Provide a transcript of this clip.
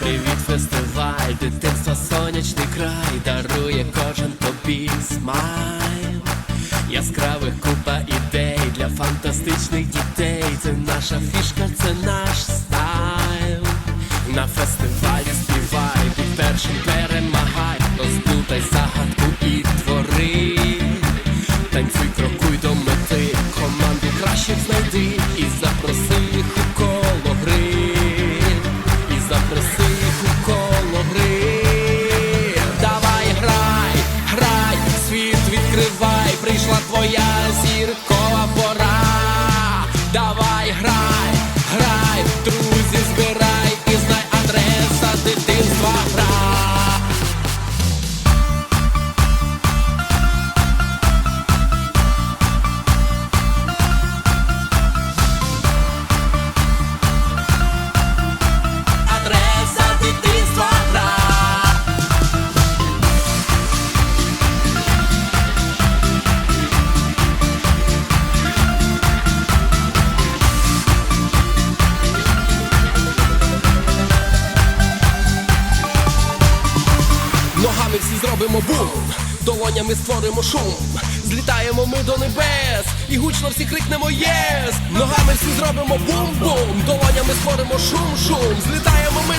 Привіт, фестиваль, дитинство, сонячний край дарує кожен тобі смайл. Яскравих купа ідей для фантастичних дітей. Це наша фішка, це наш стайл. royal. Зробимо бум, долонями створимо шум, злітаємо ми до небес, і гучно всі крикнемо єс. Ногами всі зробимо бум-бум, долонями створимо шум-шум, злітаємо ми